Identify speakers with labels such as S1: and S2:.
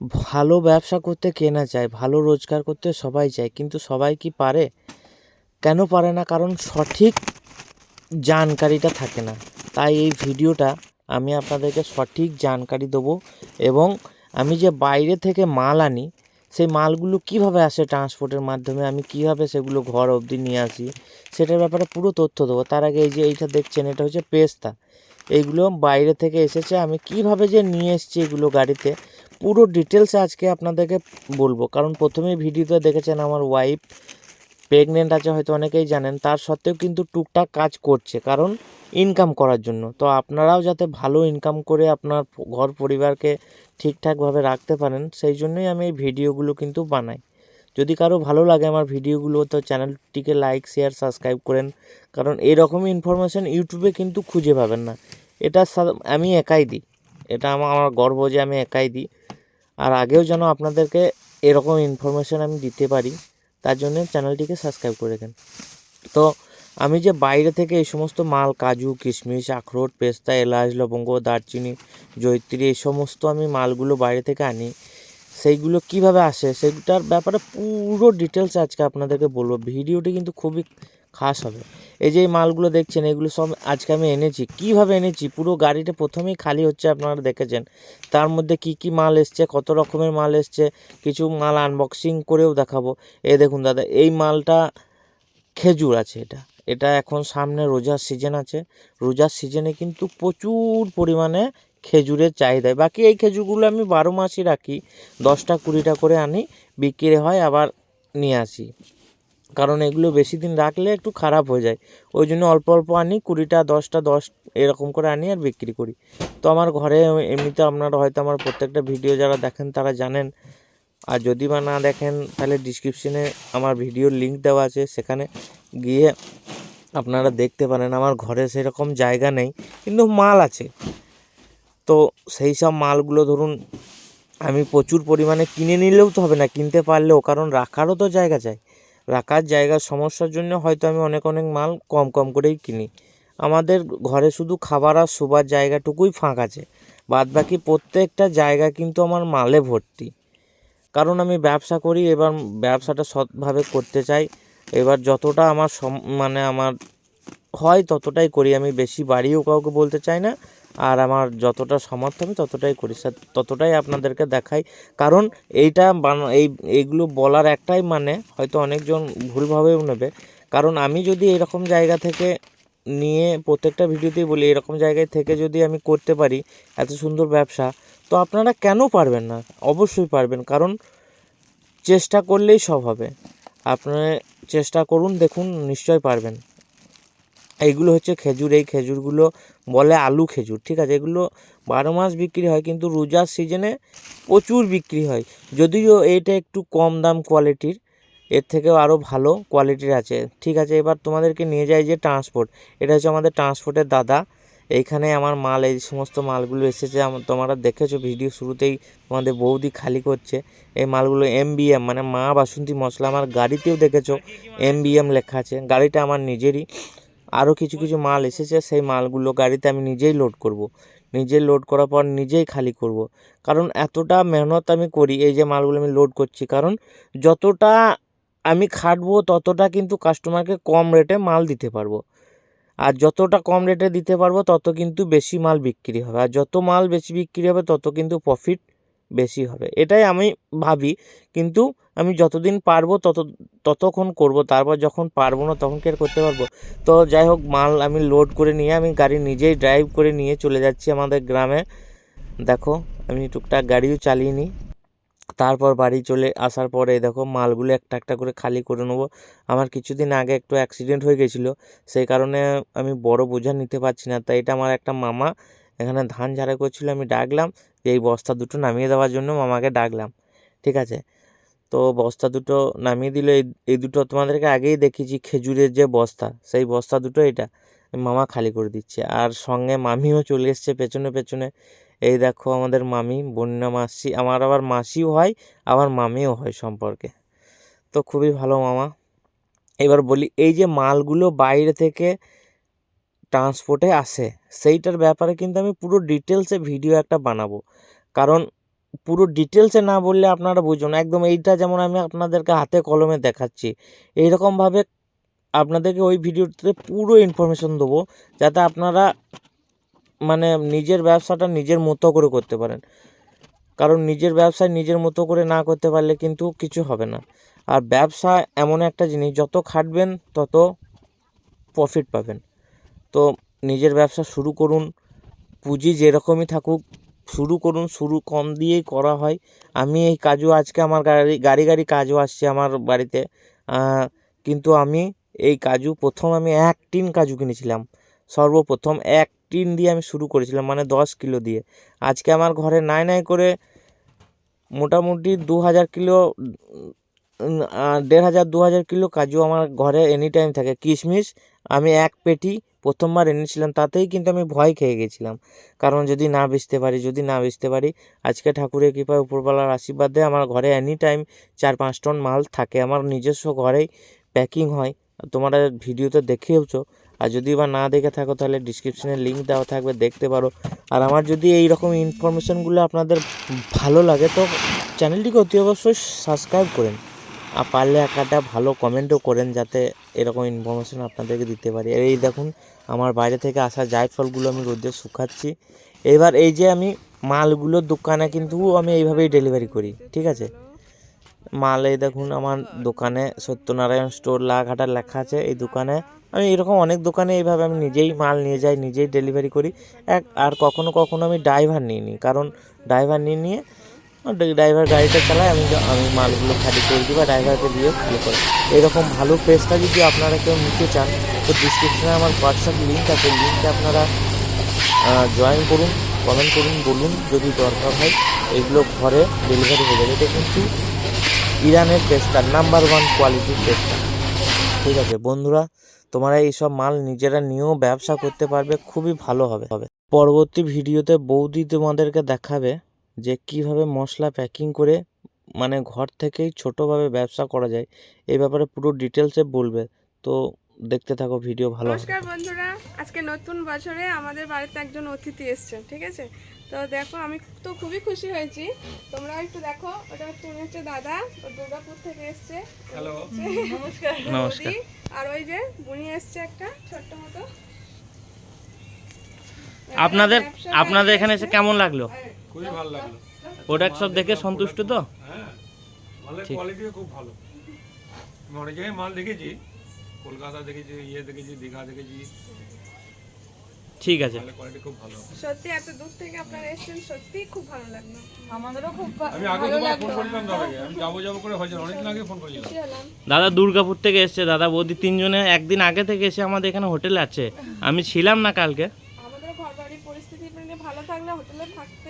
S1: ভালো ব্যবসা করতে কে না চায় ভালো রোজগার করতে সবাই চায় কিন্তু সবাই কি পারে? কেন পারে না? কারণ সঠিক জানকারিটা থাকে না। তাই এই ভিডিওটা আমি আপনাদেরকে সঠিক জানকারি দেবো এবং আমি যে বাইরে থেকে মাল আনি, সেই মালগুলো কীভাবে আসে ট্রান্সপোর্টের মাধ্যমে? আমি কীভাবে সেগুলো ঘর অবধি নিয়ে আসি? সেটার ব্যাপারে পুরো তথ্য দেবো। তার আগে এই যে এইটা দেখছেন, এটা হচ্ছে পেস্তা। এইগুলো বাইরে থেকে এসেছে। আমি কীভাবে যে নিয়ে এসেছি এগুলো গাড়িতে? পুরো ডিটেলস আজকে আপনাদেরকে বলব। কারণ প্রথমেই ভিডিওতে দেখেছেন আমার ওয়াইফ প্রেগনেন্ট আছে, হয়তো অনেকেই জানেন। তার সত্ত্বেও কিন্তু টুকটাক কাজ করছে, কারণ ইনকাম করার জন্য। তো আপনারাও যাতে ভালো ইনকাম করে আপনার ঘর পরিবারকে ঠিকঠাকভাবে রাখতে পারেন, সেই জন্যই আমি এই ভিডিওগুলো কিন্তু বানাই। যদি কারও ভালো লাগে আমার ভিডিওগুলো, তো চ্যানেলটিকে লাইক শেয়ার সাবস্ক্রাইব করেন। কারণ এরকমই ইনফরমেশান ইউটিউবে কিন্তু খুঁজে পাবেন না। এটা আমি একাই দিই। এটা আমার আমার গর্ব যে আমি একাই দিই। আর আগেও যেন আপনাদেরকে এরকম ইনফরমেশান আমি দিতে পারি, তার জন্য চ্যানেলটিকে সাবস্ক্রাইব করে রাখেন। তো আমি যে বাইরে থেকে এই সমস্ত মাল, কাজু, কিশমিশ, আখরোট, পেস্তা, এলাচ, লবঙ্গ, দারচিনি, জয়িত্রী, এই সমস্ত আমি মালগুলো বাইরে থেকে আনি, সেইগুলো কীভাবে আসে, সেইটার ব্যাপারে পুরো ডিটেলস আজকে আপনাদেরকে বলব। ভিডিওটি কিন্তু খুবই খাস হবে। এই যে মালগুলো দেখছেন, এগুলো সব আজকে আমি এনেছি। কীভাবে এনেছি? পুরো গাড়িটা প্রথমেই খালি হচ্ছে আপনারা দেখেছেন। তার মধ্যে কি কি মাল এসছে, কত রকমের মাল এসছে, কিছু মাল আনবক্সিং করেও দেখাবো। এই দেখুন দাদা, এই মালটা খেজুর আছে এটা। এটা এখন সামনে রোজার সিজন আছে। রোজার সিজনে কিন্তু প্রচুর পরিমাণে খেজুরের চাহিদা। বাকি এই খেজুরগুলো আমি বারো মাসই রাখি। দশটা কুড়িটা করে আনি, বিক্রি হয়, আবার নিয়ে আসি। কারণ এগুলো বেশি দিন রাখলে একটু খারাপ হয়ে যায়। ওই জন্য অল্প অল্প আনি, কুড়িটা, দশটা, দশ, এরকম করে আনি আর বিক্রি করি। তো আমার ঘরে এমনিতে আপনারা হয়তো আমার প্রত্যেকটা ভিডিও যারা দেখেন তারা জানেন। আর যদি বা না দেখেন, তাহলে ডিসক্রিপশনে আমার ভিডিওর লিঙ্ক দেওয়া আছে। সেখানে গিয়ে আপনারা দেখতে পারেন। আমার ঘরে সেরকম জায়গা নেই, কিন্তু মাল আছে। তো সেই সব মালগুলো ধরুন, আমি প্রচুর পরিমাণে কিনে নিলেও তো হবে না। কিনতে পারলেও, কারণ রাখারও তো জায়গা চাই। রাখার জায়গার সমস্যার জন্য হয়তো আমি অনেক অনেক মাল কম কম করেই কিনি। আমাদের ঘরে শুধু খাবার আর শোবার জায়গাটুকুই ফাঁক আছে। বাদ বাকি প্রত্যেকটা জায়গা কিন্তু আমার মালে ভর্তি। কারণ আমি ব্যবসা করি, এবার ব্যবসাটা সৎভাবে করতে চাই। এবার যতটা আমার মানে আমার হয় ততটাই করি। আমি বেশি বাড়িও কাউকে বলতে চাই না। আর আমার যতটা সামর্থ্য আমি ততটাই করি। স্যার ততটাই আপনাদেরকে দেখাই। কারণ এইটা এই, এইগুলো বলার একটাই মানে হয়তো অনেকজন ভুলভাবেও নেবে। কারণ আমি যদি এরকম জায়গা থেকে নিয়ে প্রত্যেকটা ভিডিওতেই বলি, এরকম জায়গায় থেকে যদি আমি করতে পারি এত সুন্দর ব্যবসা, তো আপনারা কেন পারবেন না? অবশ্যই পারবেন। কারণ চেষ্টা করলেই সব হবে। আপনারা চেষ্টা করুন, দেখুন নিশ্চয় পারবেন। এইগুলো হচ্ছে খেজুর, এই খেজুরগুলো বলে আলু খেজুর, ঠিক আছে? এগুলো বারো মাস বিক্রি হয়, কিন্তু রোজার সিজনে প্রচুর বিক্রি হয়। যদিও এইটা একটু কম দাম কোয়ালিটির এর থেকেও আরও ভালো কোয়ালিটির আছে। ঠিক আছে, এবার তোমাদেরকে নিয়ে যাই যে ট্রান্সপোর্ট এটা হচ্ছে আমাদের ট্রান্সপোর্টের দাদা। এইখানে আমার মাল, এই সমস্ত মালগুলো এসেছে। তোমরা দেখেছ ভিডিও শুরুতেই, তোমাদের বৌদি খালি করছে। এই মালগুলো এম মানে মা বাসন্তী মশলা। আমার গাড়িতেও দেখেছ এম লেখা আছে। গাড়িটা আমার নিজেরই। আরও কিছু কিছু মাল এসেছে, সেই মালগুলো গাড়িতে আমি নিজেই লোড করব। নিজে লোড করার পর নিজেই খালি করব। কারণ এতটা মেহনত আমি করি এই যে মালগুলো আমি লোড করছি, কারণ যতটা আমি খাটবো ততটা কিন্তু কাস্টমারকে কম রেটে মাল দিতে পারব আর যতটা কম রেটে দিতে পারব, তত কিন্তু বেশি মাল বিক্রি হবে আর যত মাল বেশি বিক্রি হবে, তত কিন্তু প্রফিট বেশি হবে। এটাই আমি ভাবি। কিন্তু আমি যতদিন পারব তত, ততক্ষণ করব। তারপর যখন পারব না তখন কি আর করতে পারব? তো যাই হোক, মাল আমি লোড করে নিয়ে, আমি গাড়ি নিজেই ড্রাইভ করে নিয়ে চলে যাচ্ছি আমাদের গ্রামে। দেখো, আমি টুকটাক গাড়িও চালিয়ে নিই। তারপর বাড়ি চলে আসার পরে দেখো, মালগুলো একটা একটা করে খালি করে নেব। আমার কিছুদিন আগে একটু অ্যাক্সিডেন্ট হয়ে গেছিল। সেই কারণে আমি বড় বোঝা নিতে পারছি না। তাই এটা আমার একটা মামা এখানে ধান ঝাড়া করছিল, আমি ডাকলাম যে এই বস্তা দুটো নামিয়ে দেওয়ার জন্য মামাকে ডাকলাম, ঠিক আছে? তো বস্তা দুটো নামিয়ে দিল, এই এই দুটো তোমাদেরকে আগেই দেখিয়েছি, খেজুরের যে বস্তা, সেই বস্তা দুটো এটা মামা খালি করে দিচ্ছে। আর সঙ্গে মামিও চলে এসছে পেছনে পেছনে। এই দেখো আমাদের মামি, বন্যা মাসি, আমার আবার মাসিও হয় আবার মামিও হয় সম্পর্কে। তো খুবই ভালো মামা। এবার বলি, এই যে মালগুলো বাইরে থেকে ট্রান্সপোর্টে আসে। সেইটার ব্যাপারে কিন্তু আমি পুরো ডিটেলসে ভিডিও একটা বানাবো। কারণ পুরো ডিটেলসে না বললে আপনারা বুঝুন একদম এইটা যেমন আমি আপনাদেরকে হাতে কলমে দেখাচ্ছি, এইরকমভাবে আপনাদেরকে ওই ভিডিওতে পুরো ইনফরমেশন দেবো, যাতে আপনারা মানে নিজের ব্যবসাটা নিজের মতো করে করতে পারেন। কারণ নিজের ব্যবসায় নিজের মতো করে না করতে পারলে কিন্তু কিছু হবে না। আর ব্যবসা এমন একটা জিনিস, যত খাটবেন তত প্রফিট পাবেন। তো নিজের ব্যবসা শুরু করুন। পুঁজি যেরকমই থাকুক, শুরু করুন, শুরু কম দিয়েই করা হয়। আমি এই কাজও আজকে আমার গাড়ি গাড়ি গাড়ি কাজও আসছে আমার বাড়িতে। কিন্তু আমি এই কাজু প্রথম আমি এক টিন কাজু কিনেছিলাম। সর্বপ্রথম এক টিন দিয়ে আমি শুরু করেছিলাম মানে দশ কিলো দিয়ে। আজকে আমার ঘরে নাই নাই করে মোটামুটি দু হাজার কিলো দেড় হাজার, দু হাজার কিলো কাজু আমার ঘরে এনি টাইম থাকে। কিশমিশ আমি এক পেটি প্রথমবার এনেছিলাম, তাতেই কিন্তু আমি ভয় খেয়ে গেছিলাম। কারণ যদি না বেচতে পারি, যদি না বেচতে পারি, আজকে ঠাকুরের কৃপায় উপরবেলার আশীর্বাদে আমার ঘরে এনি টাইম চার পাঁচ টন মাল থাকে। আমার নিজস্ব ঘরেই প্যাকিং হয়। তোমরা ভিডিওতে দেখেওছো। আর যদি বা না দেখে থাকো, তাহলে ডিসক্রিপশনে লিঙ্ক দেওয়া থাকবে, দেখতে পারো। আর আমার যদি এই রকম ইনফরমেশনগুলো আপনাদের ভালো লাগে, তো চ্যানেলটিকে অতি অবশ্যই সাবস্ক্রাইব করেন। আর পারলে একটা ভালো কমেন্টও করেন যাতে এরকম ইনফরমেশন আপনাদেরকে দিতে পারি। এই দেখুন, আমার বাইরে থেকে আসা জায়ফলগুলো আমি রোদে শুকাচ্ছি। এবার এই যে আমি মালগুলো দোকানে কিন্তু আমি এইভাবেই ডেলিভারি করি, ঠিক আছে? মাল এই দেখুন, আমার দোকানে সত্যনারায়ণ স্টোর লাঘাটা লেখা আছে এই দোকানে। আমি এরকম অনেক দোকানে এইভাবে আমি নিজেই মাল নিয়ে যাই, নিজেই ডেলিভারি করি। এক, আর কখনো কখনো আমি ড্রাইভার নিয়ে নিই, কারণ ড্রাইভার নিয়ে নিয়ে ড্রাইভার গাড়িটা চালায়, আমি আমি মালগুলো খালি করে দিই বা ড্রাইভারকে দিয়ে ইয়ে করে এরকম ভালো পেজটা যদি আপনারা কেউ নিতে চান, তো ডিসক্রিপশনে আমার হোয়াটসঅ্যাপ লিঙ্ক আছে লিঙ্কে আপনারা জয়েন করুন কমেন্ট করুন, বলুন যদি দরকার হয়। এগুলো ঘরে ডেলিভারি হয়ে যাবে। এটা কিন্তু ইরানের পেস্টার নাম্বার ওয়ান কোয়ালিটির পেস্টার ঠিক আছে, বন্ধুরা, তোমরা এইসব মাল নিজেরা নিয়েও ব্যবসা করতে পারবে, খুবই ভালো হবে। হবে। পরবর্তী ভিডিওতে বৌদি তোমাদেরকে দেখাবে। যে কীভাবে মশলা প্যাকিং করে মানে ঘর থেকেই ছোটোভাবে ব্যবসা করা যায় এই ব্যাপারে পুরো ডিটেলসে বলবে। তো দেখতে থাকো ভিডিও ভালো
S2: নমস্কার বন্ধুরা আজকে নতুন বছরে আমাদের বাড়িতে একজন অতিথি এসছেন ঠিক আছে? তো দেখো আমি তো খুবই খুশি হয়েছি। তোমরা একটু দেখো ওটা তুমি হচ্ছে দাদা ও দুর্গাপুর থেকে এসছে। হ্যালো নমস্কার।
S1: নমস্কার।
S2: আর ওই যে বুনি এসছে একটা ছোট্ট মতো।
S1: আপনাদের আপনাদের এখানে এসে কেমন লাগল?
S3: খুবই ভালো লাগল।
S1: প্রোডাক্ট সব দেখে সন্তুষ্ট তো?
S3: হ্যাঁ মালের কোয়ালিটিও খুব ভালো। আমি অনেক জায়গায় মাল দেখেছি কলকাতা দেখেছি ইয়ে দেখেছি দীঘা দেখেছি।
S1: ঠিক আছে।
S3: কোয়ালিটি খুব ভালো।
S2: সত্যি এত দূর থেকে আপনারা এসেছেন সত্যি খুব ভালো লাগল।
S4: আমাদেরও খুব
S3: আমি আগে তোমার ফোন করেছিলাম দাদাকে আমি যাব যাব করে হয়েছিল অনেকদিন আগে ফোন করেছিলাম।
S1: দাদা দুর্গাপুর থেকে এসছে দাদা বৌদি তিনজনে একদিন আগে থেকে এসে আমাদের এখানে হোটেলে আছে। আমি ছিলাম না কালকে।
S2: আমাদের ঘর বাড়ির পরিস্থিতি মানে ভালো থাকলে হোটেলে থাকতে